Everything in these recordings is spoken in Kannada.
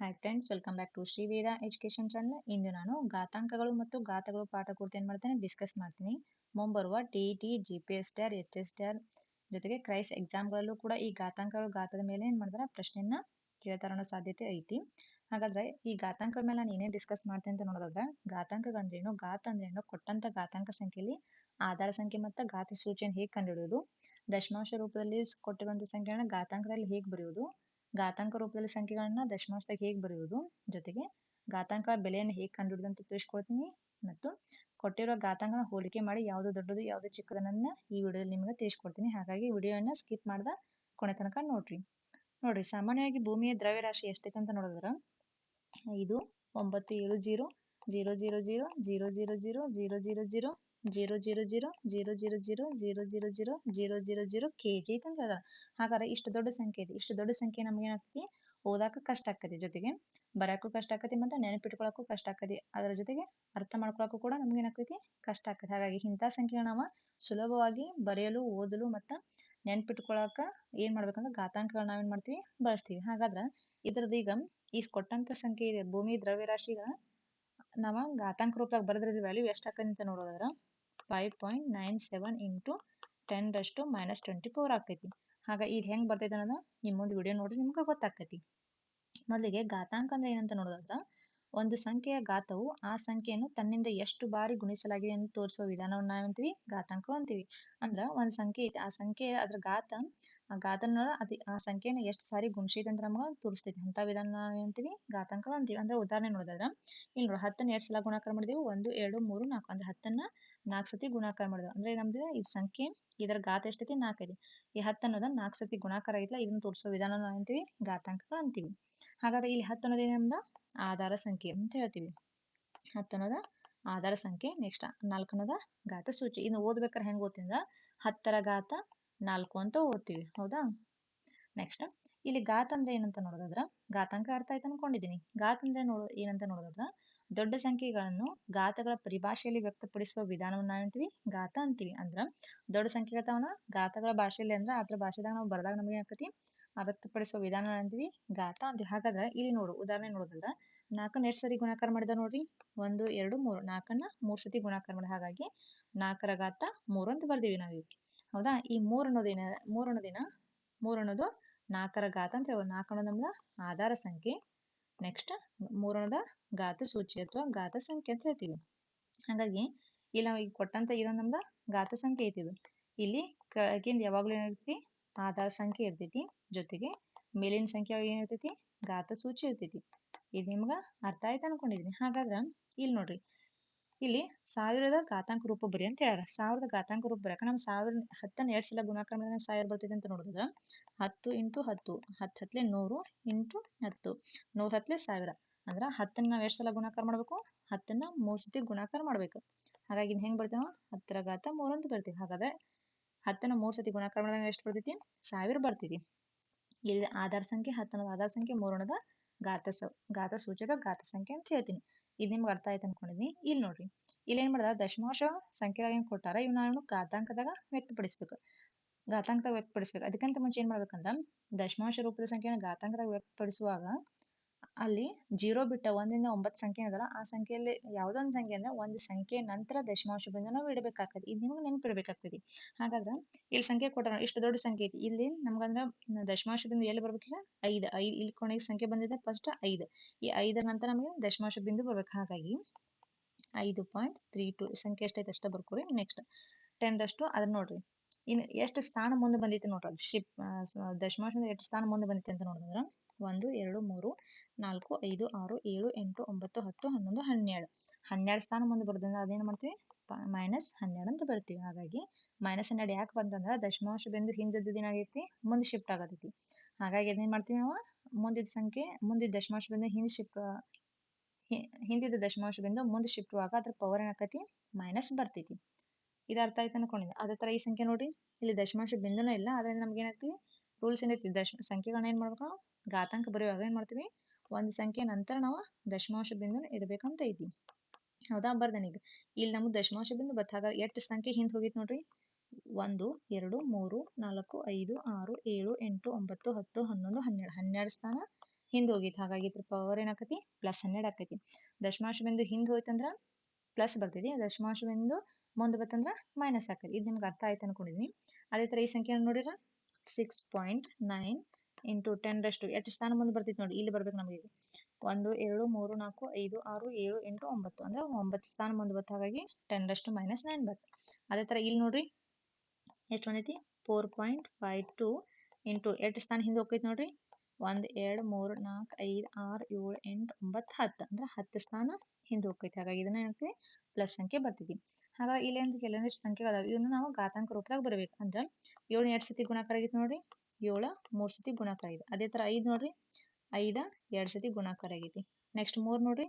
Hi friends welcome back to Shri Veda education channel ಇಂದು ನಾನು ಘಾತಾಂಕಗಳು ಮತ್ತು ಘಾತಗಳು ಪಾಠ ಕುರಿತು ಏನು ಮಾಡ್ತೇನೆ? ಡಿಸ್ಕಸ್ ಮಾಡ್ತೀನಿ. ಮುಂಬರುವ T E T G P S T R H S T R ಜೊತೆಗೆ ಕ್ರೈಸ್ ಎಕ್ಸಾಮ್ಗಳಲ್ಲೂ ಕೂಡ ಈ ಘಾತಾಂಕಗಳು ಘಾತದ ಮೇಲೆ ಏನು ಮಾಡ್ತಾರೆ? ಪ್ರಶ್ನೆಯನ್ನ ಕೇಳ್ತಾರ ಸಾಧ್ಯತೆ ಐತಿ. ಹಾಗಾದ್ರೆ ಈ ಘಾತಾಂಕಗಳ ಮೇಲೆ ನಾನು ಏನೇ ಡಿಸ್ಕಸ್ ಮಾಡ್ತೇನೆ ಅಂತ ನೋಡೋದಾದ್ರೆ, ಘಾತಾಂಕಗಳಂದ್ರೇನು? ಘಾತ ಅಂದ್ರೇನು? ಕೊಟ್ಟಂತ ಘಾತಾಂಕ ಸಂಖ್ಯೆಯಲ್ಲಿ ಆಧಾರ ಸಂಖ್ಯೆ ಮತ್ತು ಘಾತ ಸೂಚಿಯನ್ನು ಹೇಗೆ ಕಂಡುಹಿಡಿಯೋದು ದಶಮಾಂಶ ರೂಪದಲ್ಲಿ ಕೊಟ್ಟಿರುವಂಥ ಸಂಖ್ಯೆಗಳನ್ನ ಘಾತಾಂಕದಲ್ಲಿ ಹೇಗೆ ಬರೆಯೋದು ಘಾತಾಂಕ ರೂಪದಲ್ಲಿ ಸಂಖ್ಯೆಗಳನ್ನ ದಶಮಾಂಶದಾಗ ಹೇಗೆ ಬರೆಯುವುದು? ಜೊತೆಗೆ ಘಾತಾಂಕಗಳ ಬೆಲೆಯನ್ನು ಹೇಗೆ ಕಂಡುಹಿಡಿದು ಅಂತ ತಿಳಿಸ್ಕೊಡ್ತೀನಿ. ಮತ್ತು ಕೊಟ್ಟಿರೋ ಘಾತಾಂಕನ ಹೋಲಿಕೆ ಮಾಡಿ ಯಾವುದು ದೊಡ್ಡದು, ಯಾವುದು ಚಿಕ್ಕದನ್ನ ಈ ವಿಡಿಯೋದಲ್ಲಿ ನಿಮಗೆ ತಿಳಿಸ್ಕೊಡ್ತೀನಿ. ಹಾಗಾಗಿ ವಿಡಿಯೋನ ಸ್ಕಿಪ್ ಮಾಡ್ದ ಕೊನೆ ತನಕ ನೋಡ್ರಿ. ನೋಡ್ರಿ, ಸಾಮಾನ್ಯವಾಗಿ ಭೂಮಿಯ ದ್ರವ್ಯರಾಶಿ ಎಷ್ಟೈತೆ ಅಂತ ನೋಡಿದ್ರ? ಇದು ಒಂಬತ್ತು, ಏಳು zero zero zero zero zero zero zero zero zero zero zero zero zero zero zero zero zero zero zero zero zero zero K G ಐತೆ ಅಂತ ಹೇಳ್ದ ಹಾಗಾದ್ರೆ ಇಷ್ಟು ದೊಡ್ಡ ಸಂಖ್ಯೆ ಇದೆ. ಇಷ್ಟು ದೊಡ್ಡ ಸಂಖ್ಯೆ ನಮ್ಗೆ ಏನಾಗ್ತೈತಿ? ಓದಾಕ ಕಷ್ಟ ಆಕತಿ ಜೊತೆಗೆ. ಬರಕ್ಕೂ ಕಷ್ಟ ಆಕತಿ ಮತ್ತೆ ನೆನಪಿಟ್ಕೊಳಕ್ಕೂ ಕಷ್ಟ ಆಕತಿ ಅದರ ಜೊತೆಗೆ ಅರ್ಥ ಮಾಡ್ಕೊಳಕ್ಕೂ ಕೂಡ ನಮ್ಗೆ ಏನಾಗ್ತೈತಿ? ಕಷ್ಟ ಆಕತಿ ಹಾಗಾಗಿ ಇಂಥ ಸಂಖ್ಯೆ ನಾವು ಸುಲಭವಾಗಿ ಬರೆಯಲು, ಓದಲು ಮತ್ತು ನೆನ್ಪಿಟ್ಕೊಳಕ ಏನ್ ಮಾಡ್ಬೇಕಂದ್ರೆ ಘಾತಾಂಕಗಳನ್ನ ನಾವೇನ್ ಮಾಡ್ತೀವಿ? ಬಳಸ್ತೀವಿ. ಹಾಗಾದ್ರೆ ಇದ್ರದ್ದು ಈಗ ಈ ಕೊಟ್ಟಂತ ಸಂಖ್ಯೆ ಇದೆ. ಭೂಮಿ ದ್ರವ್ಯರಾಶಿಗ ನಾವ ಘಾತಾಂಕ ರೂಪದಾಗ ಬರೆದ್ರ ವ್ಯಾಲ್ಯೂ ಅಂತ ನೋಡೋದಾದ್ರ five point nine seven into ten ರಷ್ಟು ಮೈನಸ್ ಟ್ವೆಂಟಿ ಫೋರ್ ಆಕೈತಿ. ಆಗ ಇದು ಹೆಂಗೆ ಬರ್ತೈತೆ ಅನ್ನೋದು ನಿಮ್ಮೊಂದು ಮುಂದೆ ವಿಡಿಯೋ ನೋಡಿ ನಿಮ್ಗೆ ಗೊತ್ತಾಕೈತಿ. ಮೊದಲಿಗೆ ಘಾತಾಂಕ ಅಂದ್ರೆ ಏನಂತ ನೋಡೋದಾದ್ರೆ ಒಂದು ಸಂಖ್ಯೆಯ ಘಾತವು ಆ ಸಂಖ್ಯೆಯನ್ನು ತನ್ನಿಂದ ಎಷ್ಟು ಬಾರಿ ಗುಣಿಸಲಾಗಿದೆ ಎಂದು ತೋರಿಸುವ ವಿಧಾನವನ್ನು ನಾವಂತೀವಿ ಘಾತಾಂಕ ಅಂತೀವಿ. ಅಂದ್ರೆ ಒಂದು ಸಂಖ್ಯೆ ಐತಿ, ಆ ಸಂಖ್ಯೆ ಅದ್ರ ಘಾತ, ಆ ಘಾತನ ಅದು ಆ ಸಂಖ್ಯೆನ ಎಷ್ಟು ಸಾರಿ ಗುಣಿಸಿದೆ ಅಂತ ನಮ್ಗೆ ತೋರಿಸ್ತೈತಿ. ಅಂತ ವಿಧಾನ ನಾವೇಂತೀವಿ ಘಾತಾಂಕ ಅಂತೀವಿ ಅಂದ್ರೆ ಉದಾಹರಣೆ ನೋಡೋದಾದ್ರೆ ಇಲ್ಲಿ ಹತ್ತನ್ನು ಎರಡು ಸಲ ಗುಣಾಕಾರ ಮಾಡಿದೀವಿ, ಒಂದು, ಎರಡು, ಮೂರು, ನಾಲ್ಕು. ಅಂದ್ರೆ ಹತ್ತನ್ನ ನಾಲ್ಕು ಸತಿ ಗುಣಾಕಾರ ಮಾಡೋದು ಅಂದ್ರೆ ನಮ್ದು ಈ ಸಂಖ್ಯೆ, ಇದರ ಘಾತ ಎಷ್ಟೈತಿ? ನಾಲ್ಕೈತಿ ಈ ಹತ್ತು ಅನ್ನೋದನ್ನ ನಾಲ್ಕು ಸತಿ ಗುಣಾಕಾರ ಐತಿಲ್ಲ ಇದನ್ನ ತೋರಿಸೋ ವಿಧಾನ ನಾವೇಂತೀವಿ ಘಾತಾಂಕಗಳು ಅಂತೀವಿ. ಹಾಗಾದ್ರೆ ಇಲ್ಲಿ ಹತ್ತು ಅನ್ನೋದೇ ನಮ್ದು ಆಧಾರ ಸಂಖ್ಯೆ ಅಂತ ಹೇಳ್ತೀವಿ. ಹತ್ತು ಅನ್ನೋದ ಆಧಾರ ಸಂಖ್ಯೆ ನೆಕ್ಸ್ಟ್. ನಾಲ್ಕು ಅನ್ನೋದ ಘಾತ ಸೂಚಿ. ಇನ್ನು ಓದ್ಬೇಕಾದ್ರೆ ಹೆಂಗ್ ಓದ್ತಿಂದ್ರ ಹತ್ತರ ಘಾತ ನಾಲ್ಕು ಅಂತ ಓದ್ತೀವಿ. ಹೌದಾ? ನೆಕ್ಸ್ಟ್. ಇಲ್ಲಿ ಘಾತ ಅಂದ್ರೆ ಏನಂತ ನೋಡೋದಾದ್ರ, ಘಾತಾಂಕ ಅರ್ಥ ಆಯ್ತು ಅನ್ಕೊಂಡಿದೀನಿ. ಘಾತ ಅಂದ್ರೆ ನೋಡೋ ಏನಂತ ನೋಡೋದಾದ್ರ ದೊಡ್ಡ ಸಂಖ್ಯೆಗಳನ್ನು ಘಾತಗಳ ಪರಿಭಾಷೆಯಲ್ಲಿ ವ್ಯಕ್ತಪಡಿಸುವ ವಿಧಾನವನ್ನು ಏನಂತೀವಿ ಘಾತ ಅಂತೀವಿ. ಅಂದ್ರ ದೊಡ್ಡ ಸಂಖ್ಯೆಗಳನ್ನ ಘಾತಗಳ ಭಾಷೆಯಲ್ಲಿ ಅಂದ್ರ ಅದ್ರ ಭಾಷೆದಾಗ ನಾವು ಬರದಾಗ ನಮಗೆ ಏನಾಕತಿ ಆ ವ್ಯಕ್ತಪಡಿಸುವ ವಿಧಾನ ಅಂತೀವಿ ಘಾತ ಅಂತೀವಿ. ಹಾಗಾದ್ರೆ ಇಲ್ಲಿ ನೋಡು, ಉದಾಹರಣೆ ನೋಡೋದಲ್ಲ ನಾಲ್ಕನ್ನ ಎಷ್ಟು ಸರಿ ಗುಣಾಕಾರ ಮಾಡಿದ ನೋಡ್ರಿ? ಒಂದು, ಎರಡು, ಮೂರು. ನಾಲ್ಕನ್ನ ಮೂರು ಸತಿ ಗುಣಾಕಾರ ಮಾಡಿ. ಹಾಗಾಗಿ ನಾಲ್ಕರ ಘಾತ ಮೂರು ಅಂತ ಬರ್ದೀವಿ ನಾವೀಗ ಹೌದಾ? ಈ ಮೂರು ಅನ್ನೋದೇನ ಮೂರ್ ಅನ್ನೋದೇನ ಮೂರು ಅನ್ನೋದು ನಾಲ್ಕರ ಘಾತ ಅಂತ ಹೇಳೋದು ನಾಲ್ಕು ಅನ್ನೋದು ನಮ್ಮ ಆಧಾರ ಸಂಖ್ಯೆ. ನೆಕ್ಸ್ಟ್ ಮೂರನೇದ ಘಾತ ಸೂಚಿ ಅಥವಾ ಘಾತ ಸಂಖ್ಯೆ ಅಂತ ಹೇಳ್ತೀವಿ. ಹಾಗಾಗಿ, ಇಲ್ಲಿ ನಾವು ಈಗ ಕೊಟ್ಟಂತ ಇರೋ ನಮ್ದ ಘಾತ ಸಂಖ್ಯೆ ಐತಿದು. ಇಲ್ಲಿ ಕೆಳಗಿಂದ ಯಾವಾಗ್ಲೂ ಏನಿರ್ತೈತಿ ಆಧಾರ ಸಂಖ್ಯೆ ಇರ್ತೈತಿ. ಜೊತೆಗೆ ಮೇಲಿನ ಸಂಖ್ಯೆ ಏನಿರ್ತೈತಿ ಘಾತ ಸೂಚಿ ಇರ್ತೈತಿ. ಇದು ನಿಮ್ಗ ಅರ್ಥ ಆಯ್ತು ಅನ್ಕೊಂಡಿದೀನಿ. ಹಾಗಾದ್ರ, ಇಲ್ಲಿ ನೋಡ್ರಿ. ಇಲ್ಲಿ ಸಾವಿರದ ಘಾತಾಂಕ ರೂಪ ಬರಿ ಅಂತ ಹೇಳ್ಯಾರ. ಸಾವಿರದ ಘಾತಾಂಕ ರೂಪ ಬರಕ ನಮ್ ಸಾವಿರ ಹತ್ತನ್ನ ಎರಡ್ ಸಲ ಗುಣಾಕಾರ ಸಾವಿರ ಬರ್ತೈತೆ ಅಂತ ನೋಡಿದ. ಹತ್ತು ಇಂಟು ಹತ್ತು ಹತ್ತು ಹತ್ತಲೆ ನೂರು ಇಂಟು ಹತ್ತು, ನೂರ ಹತ್ತಲೆ ಸಾವಿರ. ಅಂದ್ರ ಹತ್ತನ್ನ ನಾವ್ ಎರಡ್ ಸಲ ಗುಣಾಕಾರ ಮಾಡ್ಬೇಕು? ಹತ್ತನ್ನ ಮೂರ್ ಸತಿ ಗುಣಾಕಾರ ಮಾಡ್ಬೇಕು. ಹಾಗಾಗಿ ಹೆಂಗ್ ಬರ್ತೀವಿ ಹತ್ತರ ಘಾತ ಅಂತ ಬರ್ತೀವಿ. ಹಾಗಾದ್ರೆ ಹತ್ತನ್ನ ಮೂರ್ ಸತಿ ಗುಣಾಕಾರ ಮಾಡಿದಾಗ ಎಷ್ಟು ಬರ್ತೈತಿ? ಸಾವಿರ ಬರ್ತೈತಿ. ಇಲ್ಲಿ ಆಧಾರ ಸಂಖ್ಯೆ ಹತ್ತನದ ಆಧಾರ ಸಂಖ್ಯೆ ಮೂರನದ ಘಾತ ಸ, ಘಾತ ಸೂಚಕ ಘಾತ ಸಂಖ್ಯೆ ಅಂತ ಹೇಳ್ತೀನಿ. ಇದು ನಿಮ್ಗೆ ಅರ್ಥ ಆಯ್ತು ಅನ್ಕೊಂಡಿದ್ನಿ. ಇಲ್ಲಿ ನೋಡ್ರಿ ಇಲ್ಲಿ ಏನು ಮಾಡ್ದ ದಶಮಾಂಶ ಸಂಖ್ಯೆದಾಗ ಏನು ಕೊಟ್ಟಾರ ಇವ್ ನಾವು ಘಾತಾಂಕದಾಗ ವ್ಯಕ್ತಪಡಿಸ್ಬೇಕು. ಘಾತಾಂಕದಾಗ ವ್ಯಕ್ತಪಡಿಸ್ಬೇಕು. ಅದಕ್ಕಿಂತ ಮುಂಚೆ ಏನು ಮಾಡ್ಬೇಕಂದ್ರ, ದಶಮಾಂಶ ರೂಪದ ಸಂಖ್ಯೆಯನ್ನು ಘಾತಾಂಕದಾಗ ವ್ಯಕ್ತಪಡಿಸುವಾಗ ಅಲ್ಲಿ ಜೀರೋ ಬಿಟ್ಟ ಒಂದಿಂದ ಒಂಬತ್ತು ಸಂಖ್ಯೆ ಅದಲ್ಲ, ಆ ಸಂಖ್ಯೆಯಲ್ಲಿ ಯಾವುದೊಂದು ಸಂಖ್ಯೆ ಅಂದ್ರೆ ಒಂದು ಸಂಖ್ಯೆ ನಂತರ ದಶಮಾಂಶ ಬಿಂದು ನಾವು ಇಡಬೇಕಾಗ್ತದೆ. ಇದು ನಿಮ್ಗೆ ನೆನಪಿಡ್ಬೇಕಾಗ್ತದೆ. ಹಾಗಾದ್ರೆ ಇಲ್ಲಿ ಸಂಖ್ಯೆ ಕೊಟ್ಟಾರ ಇಷ್ಟು ದೊಡ್ಡ ಸಂಖ್ಯೆ ಐತಿ. ಇಲ್ಲಿ ನಮ್ಗಂದ್ರ ದಶಮಾಂಶ ಬಿಂದು ಎಲ್ಲಿ ಬರ್ಬೇಕಿಲ್ಲ ಐದು. ಐದು ಇಲ್ಲಿ ಕೊನೆಗೆ ಸಂಖ್ಯೆ ಬಂದಿದೆ ಫಸ್ಟ್ ಐದು. ಈ ಐದರ ನಂತರ ನಮಗೆ ದಶಮಾಂಶ ಬಿಂದು ಬರ್ಬೇಕು. ಹಾಗಾಗಿ ಐದು ಪಾಯಿಂಟ್ ತ್ರೀ ಟು ಸಂಖ್ಯೆ ಎಷ್ಟೈತೆ ಅಷ್ಟ ಬರ್ಕೋರಿ. ನೆಕ್ಸ್ಟ್ ಟೆನ್ ರಷ್ಟು ಅದನ್ನ ನೋಡ್ರಿ. ಇನ್ನು ಎಷ್ಟು ಸ್ಥಾನ ಮುಂದೆ ಬಂದೈತೆ ನೋಡ್ರಿ ಶಿಪ್ ದಶಮಾಂಶ ಎಷ್ಟು ಸ್ಥಾನ ಮುಂದೆ ಬಂದೈತೆ ಅಂತ ನೋಡಿದ್ರ ಒಂದು, ಎರಡು, ಮೂರು, ನಾಲ್ಕು, ಐದು, ಆರು, ಏಳು, ಎಂಟು, ಒಂಬತ್ತು, ಹತ್ತು, ಹನ್ನೊಂದು, ಹನ್ನೆರಡು. ಹನ್ನೆರಡು ಸ್ಥಾನ ಮುಂದೆ ಬರೋದ್ರಿಂದ ಅದೇನು ಮಾಡ್ತೀವಿ? ಮೈನಸ್ ಹನ್ನೆರಡು ಅಂತ ಬರ್ತೀವಿ. ಹಾಗಾಗಿ ಮೈನಸ್ ಹನ್ನೆರಡು ಯಾಕೆ ಬಂತಂದ್ರೆ ದಶಮಾಂಶ ಬಿಂದು ಹಿಂದಿದ್ದು ಏನಾಗೈತಿ ಮುಂದೆ ಶಿಫ್ಟ್ ಆಗತೈತಿ. ಹಾಗಾಗಿ ಅದೇನು ಮಾಡ್ತೀವಿ ನಾವು? ಮುಂದಿದ್ದ ಸಂಖ್ಯೆ ಮುಂದಿದ್ದ ದಶಮಾಂಶ ಬಿಂದು ಹಿಂದೆ ಶಿಫ್ಟ್ ಹಿಂದಿದ್ದ ದಶಮಾಂಶ ಬಿಂದು ಮುಂದೆ ಶಿಫ್ಟ್ ಆಗ ಅದ್ರ ಪವರ್ ಏನಾಕತಿ ಮೈನಸ್ ಬರ್ತೈತಿ. ಇದು ಅರ್ಥ ಆಯ್ತು ಅನ್ಕೊಂಡಿದ್ದೆ ಅದೇ ತರ ಈ ಸಂಖ್ಯೆ ನೋಡಿ ಇಲ್ಲಿ ದಶಮಾಂಶ ಬಿಂದುನೂ ಇಲ್ಲ ಅದರಲ್ಲಿ ನಮ್ಗೆ ಏನಾಗ್ತೀವಿ ರೂಲ್ಸ್ ಏನೈತಿ ದಶ ಸಂಖ್ಯೆಗಳನ್ನ ಏನ್ ಮಾಡ್ಬೇಕು ಘಾತಾಂಕ ಬರೆಯುವಾಗ ಏನ್ ಮಾಡ್ತೀವಿ? ಒಂದು ಸಂಖ್ಯೆ ನಂತರ ನಾವು ದಶಮಾಂಶ ಬಿಂದು ಇಡಬೇಕಂತ ಐತಿ. ಹೌದಾ? ಬರ್ದನೀಗ ಇಲ್ಲಿ ನಮ್ಗೆ ದಶಮಾಂಶ ಬಿಂದು ಬತ್ ಹಾಗೆ ಎಷ್ಟು ಸಂಖ್ಯೆ ಹಿಂದ್ ಹೋಗಿತ್ತು ನೋಡ್ರಿ? ಒಂದು, ಎರಡು, ಮೂರು, ನಾಲ್ಕು, ಐದು, ಆರು, ಏಳು, ಎಂಟು, ಒಂಬತ್ತು, ಹತ್ತು, ಹನ್ನೊಂದು, ಹನ್ನೆರಡು. ಹನ್ನೆರಡು ಸ್ಥಾನ ಹಿಂದೆ ಹೋಗಿತ್ತು ಹಾಗಾಗಿ ಇದ್ರ ಪವರ್ ಏನಾಕತಿ? ಪ್ಲಸ್ ಹನ್ನೆರಡು ಆಕತಿ. ದಶಮಾಂಶ ಬಿಂದು ಹಿಂದೆ ಹೋಯ್ತಂದ್ರ ಪ್ಲಸ್ ಬರ್ತೈತಿ. ದಶಮಾಂಶ ಬಿಂದು ಮುಂದೆ ಬತ್ತಂದ್ರ ಮೈನಸ್ ಆಕತಿ. ಇದು ನಿಮ್ಗೆ ಅರ್ಥ ಆಯ್ತು ಅನ್ಕೊಂಡಿದೀನಿ. ಅದೇ ತರ ಈ ಸಂಖ್ಯೆ ನೋಡಿರ six point nine into ten ರಷ್ಟು ಎಷ್ಟು ಸ್ಥಾನ ಮುಂದೆ ಬರ್ತೈತಿ ನೋಡಿ, ಇಲ್ಲಿ ಬರ್ಬೇಕು ನಮಗೆ. ಒಂದು, ಎರಡು, ಮೂರು, ನಾಲ್ಕು, ಐದು, ಆರು, ಏಳು, ಎಂಟು, ಒಂಬತ್ತು. ಅಂದ್ರೆ ಒಂಬತ್ತು ಸ್ಥಾನ ಮುಂದೆ ಬತ್ತು ಹಾಗಾಗಿ ಟೆನ್ ರಷ್ಟು ಮೈನಸ್ ನೈನ್ ಬತ್ತು ಅದೇ ಥರ ಇಲ್ಲಿ ನೋಡ್ರಿ. ಎಷ್ಟು ಬಂದೈತಿ? Four point five two into ಎಷ್ಟು ಸ್ಥಾನ ಹಿಂದೆ ಹೋಗ್ತೈತಿ ನೋಡ್ರಿ? ಒಂದು, ಎರಡು, ಮೂರು, ನಾಲ್ಕು, ಐದು, ಆರು, ಏಳು, ಎಂಟು, ಒಂಬತ್ತು, ಹತ್ತು. ಅಂದ್ರೆ ಹತ್ತು ಸ್ಥಾನ ಹಿಂದೆ ಹೋಗ್ತೈತಿ. ಹಾಗಾಗಿ ಇದನ್ನ ಏನಾಗ್ತದೆ ಪ್ಲಸ್ ಸಂಖ್ಯೆ ಬರ್ತೈತಿ ಹಾಗಾಗಿ ಇಲ್ಲಿ ಏನು ಕೆಲವೊಂದಿಷ್ಟು ಸಂಖ್ಯೆಗಳು ಅದಾವೆ. ಇವನ್ನ ನಾವು ಘಾತಾಂಕ ರೂಪದಾಗ ಬರಬೇಕು. ಅಂದ್ರೆ ಏಳು ಎರಡು ಸತಿ ಗುಣಾಕಾರ ಆಗಿತ್ತು ನೋಡ್ರಿ. ಏಳು ಮೂರು ಸತಿ ಗುಣಾಕಾರ ಆಗಿದೆ. ಅದೇ ಥರ ಐದು ನೋಡ್ರಿ. ಐದ ಎರಡು ಸತಿ ಗುಣಾಕಾರ ಆಗೈತಿ. ನೆಕ್ಸ್ಟ್ ಮೂರು ನೋಡ್ರಿ.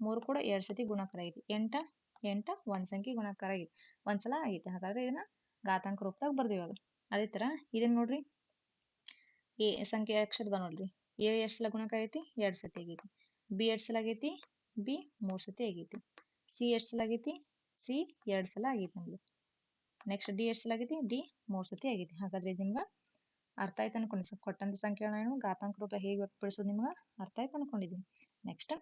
ಮೂರು ಕೂಡ ಎರಡು ಸತಿ ಗುಣಾಕಾರ ಆಗೈತಿ. ಎಂಟ ಎಂಟ, ಒಂದು ಸಂಖ್ಯೆ ಗುಣಾಕಾರ ಆಗೈತಿ ಒಂದ್ಸಲ ಆಗೈತಿ. ಹಾಗಾದ್ರೆ ಇದನ್ನ ಘಾತಾಂಕ ರೂಪದಾಗ ಇವಾಗ. ಅದೇ ಥರ ಇದನ್ನ ನೋಡ್ರಿ? ಎ ಸಂಖ್ಯೆ ಅಕ್ಷರದ ನೋಡ್ರಿ. ಎ ಎಷ್ಟ್ ಸಲ ಗುಣಾಕಾರ ಆಗೈತಿ? ಎರಡು ಸತಿ ಆಗೈತಿ. ಬಿ ಎರಡು ಸಲ ಆಗೈತಿ? ಬಿ ಮೂರು ಸತಿ ಆಗೈತಿ. ಸಿ ಎಷ್ಟು ಸಲ ಆಗೈತಿ ಸಿ ಎರಡು ಸಲ ಆಗೈತಿ ನಮ್ದು. ನೆಕ್ಸ್ಟ್ ಡಿ ಎಷ್ಟು ಸಲ ಆಗೈತಿ ಡಿ ಮೂರು ಸತಿ ಆಗೈತಿ. ಹಾಗಾದ್ರೆ ನಿಮ್ಗೆ ಅರ್ಥ ಆಯ್ತು ಅನ್ಕೊಂಡಿದ್ದೀನಿ ಕೊಟ್ಟಂತ ಸಂಖ್ಯೆಗಳನ್ನ ಘಾತಾಂಕ ರೂಪ ಹೇಗೆ ವ್ಯಕ್ತಪಡಿಸೋದು ನಿಮ್ಗೆ? ಅರ್ಥ ಆಯ್ತು ಅನ್ಕೊಂಡಿದ್ದೀನಿ ನೆಕ್ಸ್ಟ್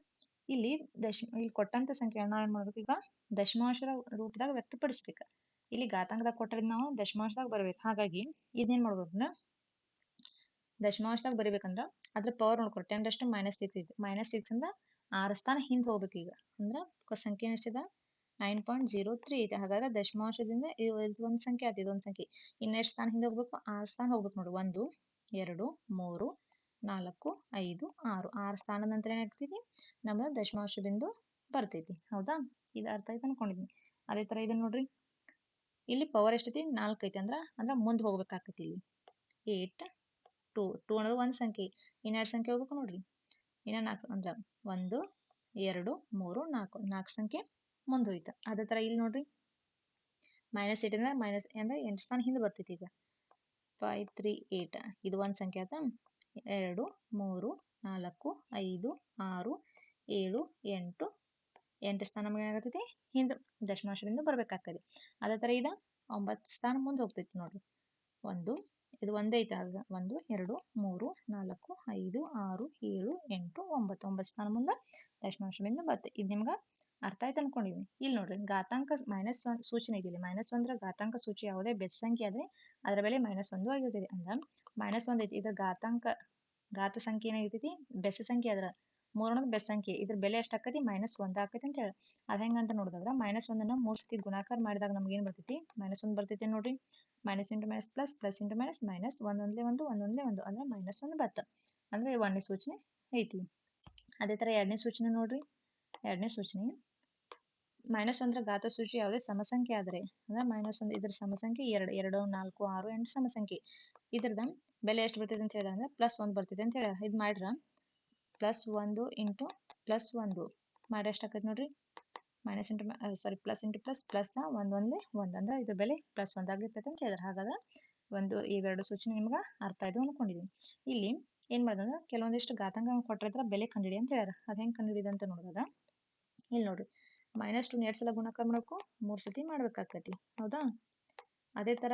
ಇಲ್ಲಿ ದಶ, ಇಲ್ಲಿ ಕೊಟ್ಟಂತ ಸಂಖ್ಯೆಗಳನ್ನ ಏನು ಮಾಡ್ಬೇಕು ಈಗ? ದಶಮಾಂಶರ ರೂಪದಾಗ ವ್ಯಕ್ತಪಡಿಸ್ಬೇಕು. ಇಲ್ಲಿ ಘಾತಾಂಕದಾಗ ಕೊಟ್ಟರೆ ನಾವು ದಶಮಾಂಶದಾಗ ಬರ್ಬೇಕು. ಹಾಗಾಗಿ ಇದೇನ್ ಮಾಡ್ಬೋದು ಅಂದ್ರೆ ದಶಮಾಂಶದಾಗ ಬರಿಬೇಕಂದ್ರ ಅದ್ರ ಪವರ್ ನೋಡ್ಕೊರಿ. ಟೆನ್ ರಷ್ಟು ಮೈನಸ್ ಸಿಕ್ಸ್ ಐತಿ ಮೈನಸ್ ಸಿಕ್ಸ್ ಇಂದ ಆರು ಸ್ಥಾನ ಹಿಂದೆ ಹೋಗ್ಬೇಕು ಈಗ. ಅಂದ್ರೆ ಸಂಖ್ಯೆ ಎಷ್ಟಿದೆ? ನೈನ್ ಪಾಯಿಂಟ್ ಜೀರೋ ತ್ರೀ ಐತೆ. ಹಾಗಾದ್ರೆ ದಶಮಾಂಶದಿಂದ ಒಂದು ಸಂಖ್ಯೆ ಆಯ್ತು, ಇದೊಂದು ಸಂಖ್ಯೆ. ಇನ್ನೆಷ್ಟು ಸ್ಥಾನ ಹಿಂದೆ ಹೋಗ್ಬೇಕು? ಆರು ಸ್ಥಾನ ಹೋಗ್ಬೇಕು ನೋಡಿ. ಒಂದು, ಎರಡು, ಮೂರು, ನಾಲ್ಕು, ಐದು, ಆರು. ಆರು ಸ್ಥಾನದ ನಂತರ ಏನಾಗ್ತೈತಿ? ನಮ್ಮ ದಶಮಾಂಶ ಬಿಂದು ಬರ್ತೈತಿ. ಹೌದಾ? ಇದು ಅರ್ಥ ಆಯ್ತು ಅನ್ಕೊಂಡಿದ್ವಿ ಅದೇ ಥರ ಇದನ್ನ ನೋಡ್ರಿ. ಇಲ್ಲಿ ಪವರ್ ಎಷ್ಟೈತಿ? ನಾಲ್ಕು ಐತಿ ಅಂದ್ರೆ ಅಂದ್ರೆ ಮುಂದೆ ಹೋಗ್ಬೇಕಾಕೈತಿ ಇಲ್ಲಿ. ಏಟ್ ಟೂ ಟೂ ಅನ್ನೋದು ಒಂದು ಸಂಖ್ಯೆ. ಇನ್ನೆರಡು ಸಂಖ್ಯೆ ಹೋಗ್ಬೇಕು ನೋಡ್ರಿ? ಇನ್ನ ನಾಲ್ಕು ಅಂದ್ರೆ ಒಂದು, ಎರಡು, ಮೂರು, ನಾಲ್ಕು ನಾಲ್ಕು ಸಂಖ್ಯೆ ಮುಂದೆ ಹೋಯ್ತು ಅದೇ ಥರ ಇಲ್ಲಿ ನೋಡ್ರಿ. ಮೈನಸ್ ಏಟ್ ಅಂದ್ರೆ ಮೈನಸ್ ಅಂದ್ರೆ ಎಂಟು ಸ್ಥಾನ ಹಿಂದೆ ಬರ್ತೈತಿ ಈಗ. ಫೈವ್ ತ್ರೀ ಏಟ್ ಇದು ಒಂದು ಸಂಖ್ಯೆ ಆಯ್ತಾ? ಎರಡು, ಮೂರು, ನಾಲ್ಕು, ಐದು, ಆರು, ಏಳು, ಎಂಟು. ಎಂಟು ಸ್ಥಾನ ನಮಗೆ ಏನಾಗತ್ತೈತಿ ಹಿಂದೆ, ದಶಮಾಂಶದಿಂದ ಬರ್ಬೇಕಾಗ್ತದೆ. ಅದೇ ಥರ ಇದು ಒಂಬತ್ತು ಸ್ಥಾನ ಮುಂದೆ ಹೋಗ್ತೈತಿ ನೋಡ್ರಿ. ಒಂದು ಇದು ಒಂದೇ ಐತೆ ಒಂದು, ಎರಡು, ಮೂರು, ನಾಲ್ಕು, ಐದು, ಆರು, ಏಳು, ಎಂಟು, ಒಂಬತ್ತು. ಒಂಬತ್ತು ಸ್ಥಾನ ಮುಂದೆ ದಶಮಾಂಶದಿಂದ ಬರುತ್ತೆ ಇದು ನಿಮ್ಗೆ ಅರ್ಥ ಆಯ್ತು ಅನ್ಕೊಂಡಿದ್ದೀನಿ ಇಲ್ಲಿ ನೋಡ್ರಿ, ಘಾತಾಂಕ ಮೈನಸ್ ಒನ್ ಸೂಚನೆ ಇದೆ ಮೈನಸ್ ಒಂದ್ರ ಘಾತಾಂಕ ಸೂಚಿ ಯಾವುದೇ ಬೆಸ್ ಸಂಖ್ಯೆ ಆದ್ರೆ ಅದರ ಬೆಲೆ ಮೈನಸ್ ಒಂದು ಆಗಿರ್ತೈತಿ. ಅಂದ್ರೆ ಮೈನಸ್ ಒಂದು ಐತಿ. ಇದ್ರ ಘಾತಾಂಕ, ಘಾತ ಸಂಖ್ಯೆ ಏನಾಗಿರ್ತೈತಿ? ಬೆಸ ಸಂಖ್ಯೆ ಅದ್ರ. ಮೂರನೇದು ಬೆಸಂಖ್ಯೆ ಸಂಖ್ಯೆ ಇದ್ರ ಬೆಲೆ ಎಷ್ಟು ಆಕತಿ? ಮೈನಸ್ ಒಂದ್ ಆಕೈತಿ ಅಂತ ಹೇಳಿ. ಅದ ಹೆಂಗಂತ ನೋಡಿದಾಗ ಮೈನಸ್ ಒಂದನ್ನ ಮೂರ್ ಸತಿ ಗುಣಾಕಾರ ಮಾಡಿದಾಗ ನಮ್ಗೆ ಏನ್ ಬರ್ತೈತಿ? ಮೈನಸ್ ಒಂದ್ ಬರ್ತೈತಿ ನೋಡ್ರಿ. Minus into minus plus plus into minus minus ಒಂದೊಂದ್ಲೆ ಒಂದು ಒಂದೊಂದ್ಲೆ ಒಂದು, ಅಂದ್ರೆ ಮೈನಸ್ ಒಂದು ಬತ್ತ ಅಂದ್ರೆ ಒಂದನೇ ಸೂಚನೆ ಐತಿ. ಅದೇ ತರ ಎರಡನೇ ಸೂಚನೆ ನೋಡ್ರಿ. ಎರಡನೇ ಸೂಚನೆ ಮೈನಸ್ ಒಂದರ ಘಾತ ಸೂಚಿ ಯಾವುದೇ ಸಮಸಂಖ್ಯೆ ಆದರೆ, ಅಂದ್ರೆ ಮೈನಸ್ ಒಂದು ಇದ್ರ ಸಮಸಂಖ್ಯೆ ಎರಡು ಎರಡು, ನಾಲ್ಕು, ಆರು, ಎಂಟು ಸಮಸಂಖ್ಯೆ. ಇದ್ರದ ಬೆಲೆ ಎಷ್ಟು ಬರ್ತೈತೆ ಅಂತ ಹೇಳಿದ್ರೆ ಪ್ಲಸ್ ಒಂದು ಬರ್ತೈತೆ ಅಂತ ಹೇಳ, ಇದು ಮಾಡ್ರ. ಪ್ಲಸ್ ಒಂದು ಇಂಟು ಪ್ಲಸ್ ಒಂದು. ಮಾಡಿ ಎಷ್ಟು ಆಕೈತೆ ನೋಡ್ರಿ? Minus into sorry plus into plus plus ಒಂದು ಒಂದೇ, ಒಂದು ಅಂದ್ರೆ ಇದ್ರ ಬೆಲೆ ಪ್ಲಸ್ ಒಂದು ಆಗಿರ್ತೈತೆ ಅಂತ ಹೇಳಿದ್ರೆ ಹಾಗಾದ್ರೆ ಒಂದು ಇವೆರಡು ಸೂಚನೆ ನಿಮ್ಗೆ ಅರ್ಥ ಆಯ್ತು ಅನ್ಕೊಂಡಿದ್ದೀನಿ ಇಲ್ಲಿ ಏನ್ ಮಾಡ್ದಂದ್ರೆ ಕೆಲವೊಂದಿಷ್ಟು ಘಾತಾಂಕಗಳನ್ನು ಕೊಟ್ಟಿರ್ತಾರ, ಬೆಲೆ ಕಂಡಿಡಿ ಅಂತ ಹೇಳ್ಯಾರ. ಅದ್ ಹೆಂಗ್ ಕಂಡಿಡಿದ ಅಂತ ನೋಡಿದಾಗ, ಇಲ್ಲಿ ನೋಡ್ರಿ ಮೈನಸ್ ಟು ಎರಡು ಸಲ ಗುಣಾಕಾರ ಮಾಡಬೇಕು, ಮೂರು ಸತಿ ಮಾಡ್ಬೇಕಾಕತಿ. ಹೌದಾ? ಅದೇ ಥರ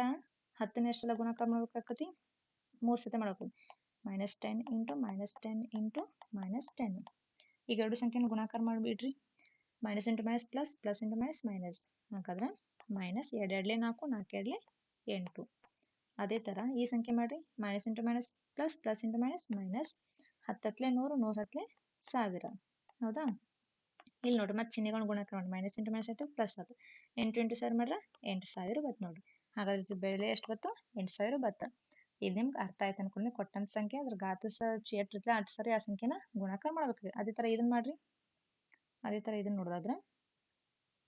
ಹತ್ತನೇ ಸಲ ಗುಣಾಕಾರ ಮಾಡ್ಬೇಕಾಕತಿ, ಮೂರು ಸತಿ ಮಾಡಬೇಕು. Minus ten into minus ten into minus ten ಈಗ ಎರಡು ಸಂಖ್ಯೆನ ಗುಣಾಕಾರ ಮಾಡಿಬಿಡ್ರಿ. Minus into minus plus plus into minus minus ಹಾಗಾದ್ರೆ ಮೈನಸ್ ಎರಡು ಎರಡ್ಲೆ ನಾಲ್ಕು ನಾಲ್ಕು ಎರಡ್ಲೆ ಎಂಟು. ಅದೇ ಥರ ಈ ಸಂಖ್ಯೆ ಮಾಡಿರಿ. Minus into minus plus plus into minus minus ಹತ್ತತ್ಲೆ ನೂರು ನೂರು ಹತ್ಲೆ ಸಾವಿರ. ಹೌದಾ? ಇಲ್ಲಿ ನೋಡಿ ಮತ್ತೆ ಚಿಹ್ನೆಗಳನ್ನ ಗುಣಾಕಾರ ಮಾಡಿ. ಮೈನಸ್ ಇಂಟು ಮೈನಸ್ ಆಯ್ತು ಪ್ಲಸ್ ಆಯ್ತು. ಎಂಟು ಇಂಟು ಸಾವಿರ ಮಾಡ್ರೆ ಎಂಟು ಸಾವಿರ ಬತ್ತು ನೋಡಿರಿ. ಹಾಗಾದ್ರೆ ಬೆಲೆ ಎಷ್ಟು ಬತ್ತು? ಎಂಟು ಸಾವಿರ ಬತ್ತು. ಇದು ನಿಮ್ಗೆ ಅರ್ಥ ಆಯ್ತು ಅನ್ಕೊಂಡು ಕೊಟ್ಟಂತ ಸಂಖ್ಯೆ, ಅದ್ರ ಗಾತ್ರ ಸರಿ ಎಷ್ಟಿರ್ತದೆ ಅಷ್ಟು ಸರಿ ಆ ಸಂಖ್ಯೆನ ಗುಣಾಕಾರ ಮಾಡ್ಬೇಕು ಅದೇ ಥರ ಇದನ್ನ ಮಾಡ್ರಿ. ಅದೇ ಥರ ಇದನ್ನ ನೋಡೋದಾದ್ರೆ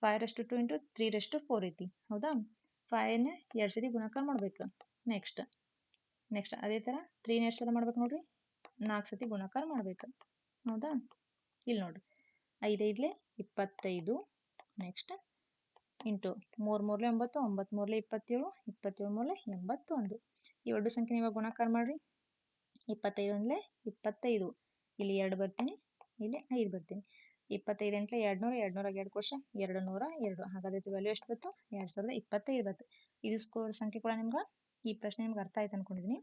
five raised two into three raised four ಐತಿ. ಹೌದಾ? ಫೈವ್ನ ಎರಡು ಸರಿ ಗುಣಾಕಾರ ಮಾಡ್ಬೇಕು. ನೆಕ್ಸ್ಟ್ ನೆಕ್ಸ್ಟ್ ಅದೇ ಥರ ತ್ರೀನ ಎಷ್ಟು ಸಲ ಮಾಡ್ಬೇಕು ನೋಡ್ರಿ? ನಾಲ್ಕು ಸತಿ ಗುಣಾಕಾರ ಮಾಡ್ಬೇಕು. ಹೌದಾ? ಇಲ್ಲಿ ನೋಡ್ರಿ. ಐದೈದ್ಲೆ ಇಪ್ಪತ್ತೈದು. ನೆಕ್ಸ್ಟ್ ಇಂಟು ಮೂರು ಮೂರ್ಲೆ ಒಂಬತ್ತು ಒಂಬತ್ತು ಮೂರ್ಲೆ ಇಪ್ಪತ್ತೇಳು ಇಪ್ಪತ್ತೇಳು ಮೂರ್ಲೆ ಎಂಬತ್ತೊಂದು. ಈ ಎರಡು ಸಂಖ್ಯೆ ನೀವು ಗುಣಾಕಾರ ಮಾಡ್ರಿ. ಇಪ್ಪತ್ತೈದು ಒಂದ್ಲೆ ಇಪ್ಪತ್ತೈದು. ಇಲ್ಲಿ ಎರಡು ಬರ್ತೀನಿ, ಇಲ್ಲಿ ಐದು ಬರ್ತೀನಿ. ಇಪ್ಪತ್ತೈದು ಎಂಟ್ಲೆ ಎರಡು ನೂರ ಎರಡು ನೂರ ಎರಡು ಕೋಶ ಎರಡು ನೂರ ಎರಡು. ಹಾಗಾದ್ರೆ ವ್ಯಾಲ್ಯೂ ಎಷ್ಟು ಬಂತು? ಎರಡು ಸಾವಿರದ ಇಪ್ಪತ್ತೈದು ಬತ್ತು ಇದು ಸ್ಕೋರ್ ಸಂಖ್ಯೆ ಕೂಡ ನಿಮ್ಗೆ ಈ ಪ್ರಶ್ನೆ ನಿಮ್ಗೆ ಅರ್ಥ ಆಯ್ತು ಅನ್ಕೊಂಡಿದ್ದೀನಿ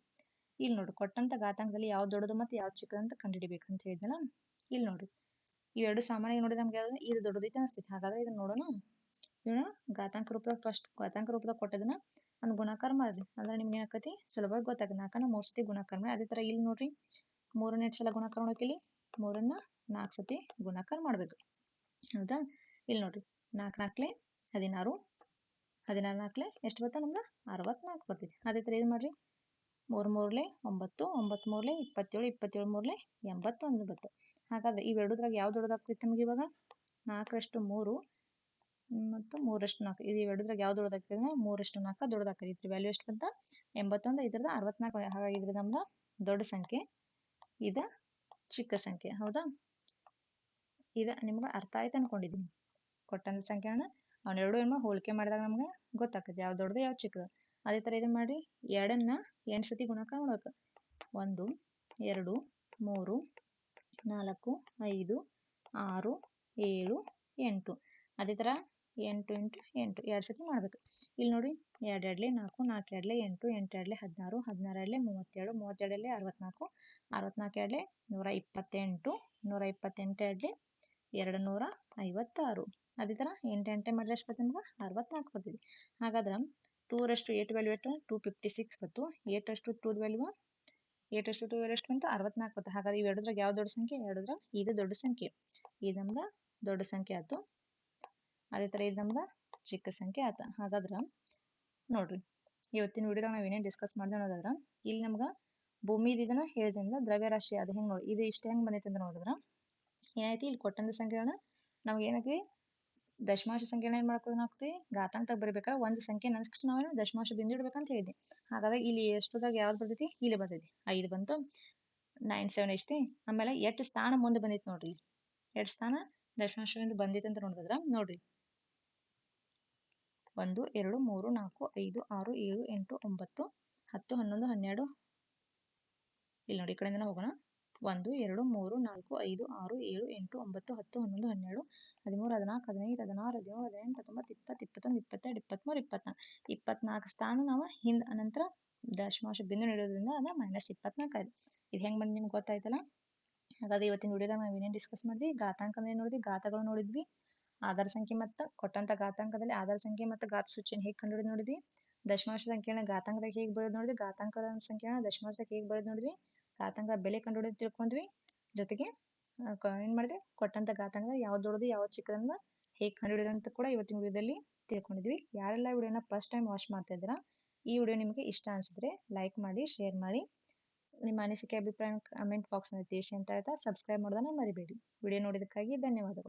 ಇಲ್ಲಿ ನೋಡಿ ಕೊಟ್ಟಂತ ಘಾತಾಂಕದಲ್ಲಿ ಯಾವ್ದು ದೊಡ್ಡದು ಮತ್ತು ಯಾವ್ದು ಚಿಕ್ಕದು ಅಂತ ಕಂಡುಹಿಡಿಬೇಕು ಅಂತ ಹೇಳಿದ್ನಲ್ಲ? ಇಲ್ಲಿ ನೋಡ್ರಿ. ಎರಡು ಸಾಮಾನ್ಯ ನೋಡಿದ್ರೆ ನಮ್ಗೆ ಯಾವ್ದು ಇದು ದೊಡ್ಡದೈತೆ ಅನಿಸ್ತೈತಿ. ಹಾಗಾದ್ರೆ ಇದನ್ನ ನೋಡೋಣ. ಇವನ್ನ ಘಾತಾಂಕ ರೂಪದಾಗ ಫಸ್ಟ್ ಘಾತಾಂಕ ರೂಪದಾಗ ಕೊಟ್ಟದನ್ನ ಒಂದು ಗುಣಾಕಾರ ಮಾಡ್ರಿ. ಅಂದ್ರೆ ನಿಮ್ಗೆ ಏನಾಕತಿ? ಸುಲಭವಾಗಿ ಗೊತ್ತಾಗ್ತದೆ ನಾಲ್ಕನ್ನ ಮೂರು ಸತಿ ಗುಣಾಕಾರ ಮಾಡಿ. ಅದೇ ಥರ ಇಲ್ಲಿ ನೋಡ್ರಿ. ಮೂರನೇ ಸಲ ಗುಣಾಕಾರ ಮಾಡೋಕಿಲ್ಲಿ ಮೂರನ್ನ ನಾಲ್ಕು ಸತಿ ಗುಣಾಕಾರ ಮಾಡ್ಬೇಕು. ಹೌದಾ? ಇಲ್ಲಿ ನೋಡ್ರಿ. ನಾಲ್ಕು ನಾಲ್ಕಲೆ ಹದಿನಾರು. ಹದಿನಾರು ನಾಲ್ಕಲೆ ಎಷ್ಟು ಬರ್ತಾ ನಮ್ಗೆ ಅರವತ್ನಾಲ್ಕು ಬರ್ತೈತಿ. ಅದೇ ಥರ ಏನು ಮಾಡ್ರಿ? ಮೂರು ಮೂರಲೆ ಒಂಬತ್ತು ಒಂಬತ್ತು ಮೂರಲೆ ಇಪ್ಪತ್ತೇಳು ಇಪ್ಪತ್ತೇಳು ಮೂರಲೆ ಎಂಬತ್ತೊಂದು ಬರ್ತದೆ. ಹಾಗಾದ್ರೆ ಇವೆರಡುದ್ರಾಗ ಯಾವ್ದು ದೊಡ್ಡದಾಗ್ತೈತೆ ನಮ್ಗೆ ಇವಾಗ? ನಾಲ್ಕರಷ್ಟು ಮೂರು ಮತ್ತು ಮೂರಷ್ಟು ನಾಲ್ಕು. ಇದು ಎರಡದ್ರಾಗ ಯಾವ್ದು ದೊಡ್ಡದಾಗ್ತದೆ ಅಂದ್ರೆ ಮೂರಷ್ಟು ನಾಲ್ಕು ದೊಡ್ಡದಾಗ್ತೈತಿ ವ್ಯಾಲ್ಯೂ ಎಷ್ಟು ಬಂತ ಎಂಬತ್ತೊಂದು ಇದ್ರದ್ದು ಅರವತ್ನಾಲ್ಕು. ಹಾಗಾಗಿ ಇದ್ರ ನಮ್ದು ದೊಡ್ಡ ಸಂಖ್ಯೆ. ಇದ ಚಿಕ್ಕ ಸಂಖ್ಯೆ. ಹೌದಾ? ಇದ ನಿಮ್ಗೆ ಅರ್ಥ ಆಯ್ತು ಅನ್ಕೊಂಡಿದ್ದೀನಿ ಕೊಟ್ಟಂತ ಸಂಖ್ಯೆನ ಅವನ್ನೆರಡು ಏನು ಹೋಲಿಕೆ ಮಾಡಿದಾಗ ನಮ್ಗೆ ಗೊತ್ತಾಗ್ತದೆ ಯಾವ ದೊಡ್ಡದು ಯಾವ ಚಿಕ್ಕದು ಅದೇ ಥರ ಇದನ್ನ ಮಾಡಿ ಎರಡನ್ನ ಎಂಟು ಸತಿ ಗುಣಕ ಮಾಡ್ಬೇಕು ಒಂದು, ಎರಡು, ಮೂರು, ನಾಲ್ಕು, ಐದು, ಆರು, ಏಳು, ಎಂಟು. ಅದೇ ಥರ ಎಂಟು ಎಂಟು ಎಂಟು, ಎರಡು ಸತಿ ಮಾಡಬೇಕು. ಇಲ್ಲಿ ನೋಡಿ, ಎರಡು ಎರಡಲೆ ನಾಲ್ಕು ನಾಲ್ಕು ಎರಡಲೆ ಎಂಟು ಎಂಟು ಎರಡಲೆ ಹದಿನಾರು ಹದಿನಾರು ಎರಡಲೆ ಮೂವತ್ತೇಳು ಮೂವತ್ತೆರಡಲೆ ಅರವತ್ನಾಲ್ಕು ಅರವತ್ನಾಲ್ಕು ಎರಡಲೆ ನೂರ ಇಪ್ಪತ್ತೆಂಟು ನೂರ ಇಪ್ಪತ್ತೆಂಟು ಎರಡಲೆ ಎರಡು, ನೂರ ಐವತ್ತಾರು. ಅದೇ ಥರ ಎಂಟು, ಎಂಟೆ ಮಾಡಿದ್ರೆ ಎಷ್ಟು ಬರ್ತದೆ ನಮ್ಗೆ? ಅರವತ್ನಾಲ್ಕು ಬರ್ತದೆ. ಹಾಗಾದ್ರೆ ಟೂರಷ್ಟು ಏಟ್ ವ್ಯಾಲ್ಯೂ ಎಷ್ಟು ಟೂ ಫಿಫ್ಟಿ ಸಿಕ್ಸ್ ಬಂತು. ಏಟಷ್ಟು ಟೂದ್ ವ್ಯಾಲ್ಯೂ ಅಷ್ಟು ಟೂ ವ್ಯಾಲ್ಯೂ ಎಷ್ಟು ಬಂತು? ಅರವತ್ನಾಲ್ಕು ಬಂತು. ಹಾಗಾದ್ರೆ ಇವೆರಡರಾಗ ಯಾವ ದೊಡ್ಡ ಸಂಖ್ಯೆ? ಎರಡರಾಗ ಇದು ದೊಡ್ಡ ಸಂಖ್ಯೆ. ಇದು ನಮ್ಗೆ ದೊಡ್ಡ ಸಂಖ್ಯೆ ಆಯ್ತು. ಅದೇ ಥರ ಇದು ನಮ್ಗೆ ಚಿಕ್ಕ ಸಂಖ್ಯೆ ಆತ. ಹಾಗಾದ್ರೆ ನೋಡ್ರಿ, ಇವತ್ತಿನ ವಿಡಿಯೋದಾಗ ನಾವು ಏನೇನು ಡಿಸ್ಕಸ್ ಮಾಡಿದೆ ಅನ್ನೋದಾದ್ರೆ, ಇಲ್ಲಿ ನಮ್ಗೆ ಭೂಮಿದು ಇದನ್ನ ದ್ರವ್ಯ ದ್ರವ್ಯರಾಶಿ ಅದು ಹೆಂಗೆ ನೋಡಿ, ಇದು ಇಷ್ಟು ಹೆಂಗೆ ಬಂದೈತೆ ಅಂತ ನೋಡಿದ್ರೆ ಏನೈತಿ ಇಲ್ಲಿ ಕೊಟ್ಟಂತ ಸಂಖ್ಯೆಗಳನ್ನ ನಮ್ಗೆ ಏನೈತಿ ದಶಮಾಶ ಸಂಖ್ಯೆನ ಏನು ಮಾಡ್ಕೊಂಡು ಹಾಕ್ತೀವಿ ಘಾತಾಂಕ ಬರಬೇಕಾದ್ರೆ ಒಂದು ಸಂಖ್ಯೆ ನೆಕ್ಸ್ಟ್ ನಾವೇನು ದಶಮಾಂಶ ಬಿಂದು ಇಡ್ಬೇಕಂತ ಹೇಳಿದ್ವಿ. ಹಾಗಾದ್ರೆ ಇಲ್ಲಿ ಎಷ್ಟೊದಾಗ ಯಾವ್ದು ಬರ್ತೈತಿ, ಇಲ್ಲಿ ಬರ್ತೈತಿ. ಐದು ಬಂತು ನೈನ್ ಸೆವೆನ್ ಎಷ್ಟೇ, ಆಮೇಲೆ ಎಷ್ಟು ಸ್ಥಾನ ಮುಂದೆ ಬಂದೈತಿ ನೋಡ್ರಿ. ಎಷ್ಟು ಸ್ಥಾನ ದಶಮಾಂಶದಿಂದ ಬಂದಿತ್ತು ಅಂತ ನೋಡಿದ್ರೆ, ನೋಡ್ರಿ. ಒಂದು, ಎರಡು, ಮೂರು, ನಾಲ್ಕು, ಐದು, ಆರು, ಏಳು, ಎಂಟು, ಒಂಬತ್ತು, ಹತ್ತು, ಹನ್ನೊಂದು, ಹನ್ನೆರಡು. ಇಲ್ಲಿ ನೋಡಿ ಈ ಕಡೆಯಿಂದ ಹೋಗೋಣ. ಒಂದು, ಎರಡು, ಮೂರು, ನಾಲ್ಕು, ಐದು, ಆರು, ಏಳು, ಎಂಟು, ಒಂಬತ್ತು, ಹತ್ತು, ಹನ್ನೊಂದು, ಹನ್ನೆರಡು, ಹದಿಮೂರು, ಹದಿನಾಲ್ಕು, ಹದಿನೈದು, ಹದಿನಾರು, ಹದಿನೇಳು, ಹದಿನೆಂಟು, ಹತ್ತೊಂಬತ್ತು, ಇಪ್ಪತ್ತು, ಇಪ್ಪತ್ತೊಂದು, ಇಪ್ಪತ್ತೆರಡು, ಇಪ್ಪತ್ತ್ಮೂರು, ಇಪ್ಪತ್ನಾಲ್ಕು. ಇಪ್ಪತ್ನಾಲ್ಕು ಸ್ಥಾನ ನಾವು ಹಿಂದೆ ಅನಂತರ ದಶಮಾಂಶ ಬಿಂದು ನೀಡೋದ್ರಿಂದ ಅದ ಮೈನಸ್ ಇಪ್ಪತ್ನಾಲ್ಕು ಆಯ್ತು. ಇದು ಹೆಂಗೆ ಬಂದು ನಿಮ್ಗೆ ಗೊತ್ತಾಯ್ತಲ್ಲ? ಹಾಗಾದ್ರೆ ಇವತ್ತಿನ ವಿಡಿಯೋದಾಗ ನಾವು ಏನೇನು ಡಿಸ್ಕಸ್ ಮಾಡಿದ್ವಿ? ಘಾತಾಂಕ ಏನು ನೋಡಿದ್ವಿ ಘಾತಗಳು ನೋಡಿದ್ವಿ ಆಧಾರ ಸಂಖ್ಯೆ ಮತ್ತು ಕೊಟ್ಟಂತ ಘಾತಾಂಕದಲ್ಲಿ ಆಧಾರ ಸಂಖ್ಯೆ ಮತ್ತು ಘಾತ ಸೂಚಿಯನ್ನು ಹೇಗೆ ಕಂಡುಹಿಡಿದು ನೋಡಿದ್ವಿ? ದಶಮಾಂಶ ಸಂಖ್ಯೆನ ಘಾತಾಂಕದಾಗ ಹೇಗೆ ಬರೋದು ನೋಡಿದ್ವಿ? ಘಾತಾಂಕದ ಸಂಖ್ಯೆನ ದಶಮಾಂಶದಾಗ ಹೇಗೆ ಬರೋದು ನೋಡಿದ್ವಿ? ಘಾತಾಂಕ ಬೆಲೆ ಕಂಡುಹಿಡಿದು ತಿಳ್ಕೊಂಡ್ವಿ. ಜೊತೆಗೆ ಏನು ಮಾಡಿದೆ ಕೊಟ್ಟಂತ ಘಾತಾಂಕ ಯಾವ್ದು ದೊಡ್ಡದು ಯಾವ ಚಿಕ್ಕದನ್ನ ಹೇಗೆ ಕಂಡುಹಿಡಿದಂತ ಕೂಡ ಇವತ್ತಿನ ವಿಡಿಯೋದಲ್ಲಿ ತಿಳ್ಕೊಂಡಿದ್ವಿ. ಯಾರೆಲ್ಲ ವಿಡಿಯೋನ ಫಸ್ಟ್ ಟೈಮ್ ವಾಚ್ ಮಾಡ್ತಾ ಇದ್ದೀರಾ, ಈ ವಿಡಿಯೋ ನಿಮಗೆ ಇಷ್ಟ ಅನ್ಸಿದ್ರೆ ಲೈಕ್ ಮಾಡಿ ಶೇರ್ ಮಾಡಿ. ನಿಮ್ಮ ಅನಿಸಿಕೆ ಅಭಿಪ್ರಾಯ ಕಮೆಂಟ್ ಬಾಕ್ಸ್ನಲ್ಲಿ ತಿಳಿಸಿ ಅಂತ ಹೇಳ್ತಾ ಸಬ್ಸ್ಕ್ರೈಬ್ ಮಾಡೋದನ್ನ ಮರಿಬೇಡಿ. ವಿಡಿಯೋ ನೋಡಿದ್ದಕ್ಕಾಗಿ ಧನ್ಯವಾದಗಳು.